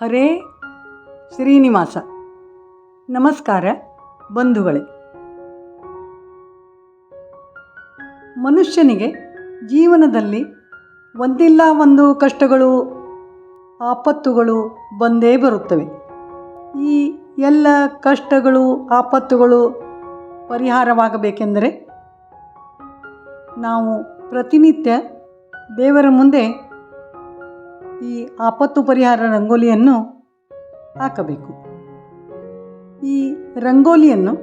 ಹರೇ ಶ್ರೀನಿವಾಸ. ನಮಸ್ಕಾರ ಬಂಧುಗಳೇ. ಮನುಷ್ಯನಿಗೆ ಜೀವನದಲ್ಲಿ ಒಂದಿಲ್ಲ ಒಂದು ಕಷ್ಟಗಳು, ಆಪತ್ತುಗಳು ಬಂದೇ ಬರುತ್ತವೆ. ಈ ಎಲ್ಲ ಕಷ್ಟಗಳು, ಆಪತ್ತುಗಳು ಪರಿಹಾರವಾಗಬೇಕೆಂದರೆ ನಾವು ಪ್ರತಿನಿತ್ಯ ದೇವರ ಮುಂದೆ ಈ ಆಪತ್ತು ಪರಿಹಾರ ರಂಗೋಲಿಯನ್ನು ಹಾಕಬೇಕು. ಈ ರಂಗೋಲಿಯನ್ನು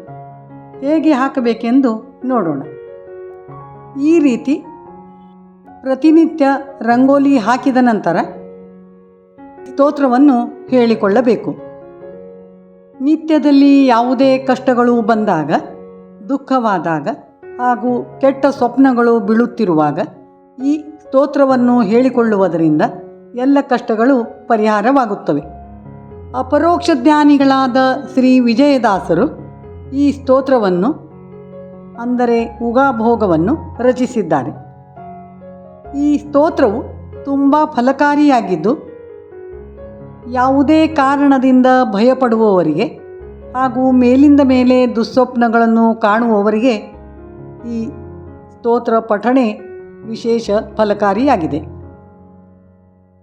ಹೇಗೆ ಹಾಕಬೇಕೆಂದು ನೋಡೋಣ. ಈ ರೀತಿ ಪ್ರತಿನಿತ್ಯ ರಂಗೋಲಿ ಹಾಕಿದ ನಂತರ ಸ್ತೋತ್ರವನ್ನು ಹೇಳಿಕೊಳ್ಳಬೇಕು. ನಿತ್ಯದಲ್ಲಿ ಯಾವುದೇ ಕಷ್ಟಗಳು ಬಂದಾಗ, ದುಃಖವಾದಾಗ ಹಾಗೂ ಕೆಟ್ಟ ಸ್ವಪ್ನಗಳು ಬೀಳುತ್ತಿರುವಾಗ ಈ ಸ್ತೋತ್ರವನ್ನು ಹೇಳಿಕೊಳ್ಳುವುದರಿಂದ ಎಲ್ಲ ಕಷ್ಟಗಳು ಪರಿಹಾರವಾಗುತ್ತವೆ. ಅಪರೋಕ್ಷ ಜ್ಞಾನಿಗಳಾದ ಶ್ರೀ ವಿಜಯದಾಸರು ಈ ಸ್ತೋತ್ರವನ್ನು, ಅಂದರೆ ಉಗಾಭೋಗವನ್ನು ರಚಿಸಿದ್ದಾರೆ. ಈ ಸ್ತೋತ್ರವು ತುಂಬ ಫಲಕಾರಿಯಾಗಿದ್ದು, ಯಾವುದೇ ಕಾರಣದಿಂದ ಭಯಪಡುವವರಿಗೆ ಹಾಗೂ ಮೇಲಿಂದ ಮೇಲೆ ದುಸ್ವಪ್ನಗಳನ್ನು ಕಾಣುವವರಿಗೆ ಈ ಸ್ತೋತ್ರ ಪಠಣೆ ವಿಶೇಷ ಫಲಕಾರಿಯಾಗಿದೆ.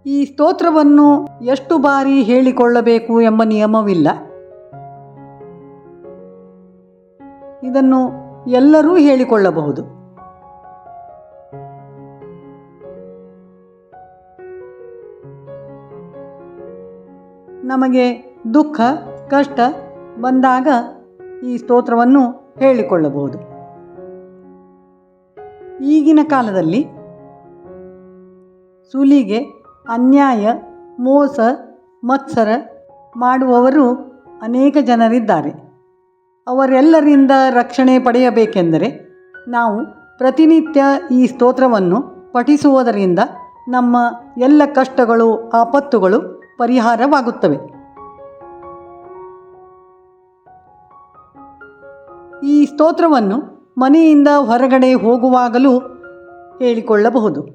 ಈ ಸ್ತೋತ್ರವನ್ನು ಎಷ್ಟು ಬಾರಿ ಹೇಳಿಕೊಳ್ಳಬೇಕು ಎಂಬ ನಿಯಮವಿಲ್ಲ. ಇದನ್ನು ಎಲ್ಲರೂ ಹೇಳಿಕೊಳ್ಳಬಹುದು. ನಮಗೆ ದುಃಖ, ಕಷ್ಟ ಬಂದಾಗ ಈ ಸ್ತೋತ್ರವನ್ನು ಹೇಳಿಕೊಳ್ಳಬಹುದು. ಈಗಿನ ಕಾಲದಲ್ಲಿ ಸುಲಿಗೆ ಅನ್ಯಾಯ, ಮೋಸ, ಮತ್ಸರ ಮಾಡುವವರು ಅನೇಕ ಜನರಿದ್ದಾರೆ. ಅವರೆಲ್ಲರಿಂದ ರಕ್ಷಣೆ ಪಡೆಯಬೇಕೆಂದರೆ ನಾವು ಪ್ರತಿನಿತ್ಯ ಈ ಸ್ತೋತ್ರವನ್ನು ಪಠಿಸುವುದರಿಂದ ನಮ್ಮ ಎಲ್ಲ ಕಷ್ಟಗಳು, ಆಪತ್ತುಗಳು ಪರಿಹಾರವಾಗುತ್ತವೆ. ಈ ಸ್ತೋತ್ರವನ್ನು ಮನೆಯಿಂದ ಹೊರಗಡೆ ಹೋಗುವಾಗಲೂ ಹೇಳಿಕೊಳ್ಳಬಹುದು.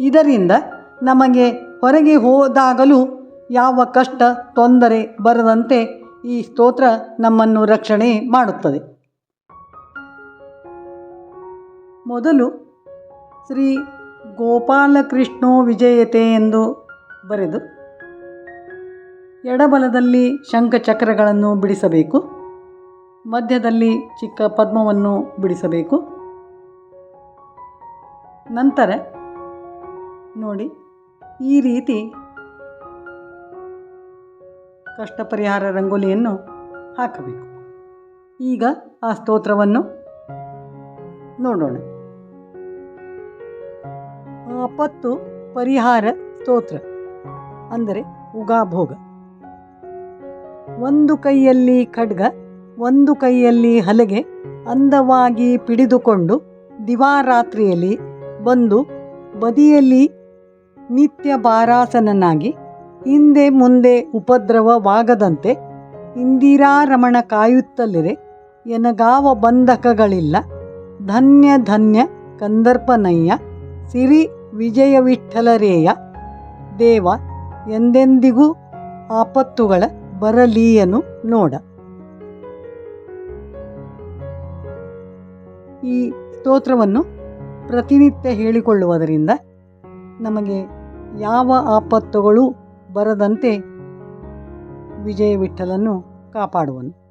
ಇದರಿಂದ ನಮಗೆ ಹೊರಗೆ ಹೋದಾಗಲೂ ಯಾವ ಕಷ್ಟ, ತೊಂದರೆ ಬರದಂತೆ ಈ ಸ್ತೋತ್ರ ನಮ್ಮನ್ನು ರಕ್ಷಣೆ ಮಾಡುತ್ತದೆ. ಮೊದಲು ಶ್ರೀ ಗೋಪಾಲಕೃಷ್ಣೋ ವಿಜಯತೆ ಎಂದು ಬರೆದು ಎಡಬಲದಲ್ಲಿ ಶಂಖಚಕ್ರಗಳನ್ನು ಬಿಡಿಸಬೇಕು, ಮಧ್ಯದಲ್ಲಿ ಚಿಕ್ಕ ಪದ್ಮವನ್ನು ಬಿಡಿಸಬೇಕು. ನಂತರ ನೋಡಿ ಈ ರೀತಿ ಕಷ್ಟ ಪರಿಹಾರ ರಂಗೋಲಿಯನ್ನು ಹಾಕಬೇಕು. ಈಗ ಆ ಸ್ತೋತ್ರವನ್ನು ನೋಡೋಣ. ಆಪತ್ತು ಪರಿಹಾರ ಸ್ತೋತ್ರ ಅಂದರೆ ಉಗಾಭೋಗ ಒಂದು ಕೈಯಲ್ಲಿ ಖಡ್ಗ, ಒಂದು ಕೈಯಲ್ಲಿ ಹಲಗೆ ಅಂದವಾಗಿ ಪಿಡಿದುಕೊಂಡು ದಿವಾರಾತ್ರಿಯಲ್ಲಿ ಬಂದು ಬದಿಯಲ್ಲಿ ನಿತ್ಯ ಬಾರಾಸನನಾಗಿ ಹಿಂದೆ ಮುಂದೆ ಉಪದ್ರವವಾಗದಂತೆ ಇಂದಿರಾರಮಣ ಕಾಯುತ್ತಲಿರೆ, ಎನಗಾವ ಬಂಧಕಗಳಿಲ್ಲ. ಧನ್ಯ ಧನ್ಯ ಕಂದರ್ಪನಯ್ಯ, ಸಿರಿ ವಿಜಯ ವಿಠಲರೇಯ ದೇವ, ಎಂದೆಂದಿಗೂ ಆಪತ್ತುಗಳ ಬರಲೀಯನು ನೋಡ. ಈ ಸ್ತೋತ್ರವನ್ನು ಪ್ರತಿನಿತ್ಯ ಹೇಳಿಕೊಳ್ಳುವುದರಿಂದ ನಮಗೆ ಯಾವ ಆಪತ್ತುಗಳು ಬರದಂತೆ ವಿಜಯ ವಿಠಲನ್ನು ಕಾಪಾಡುವನು.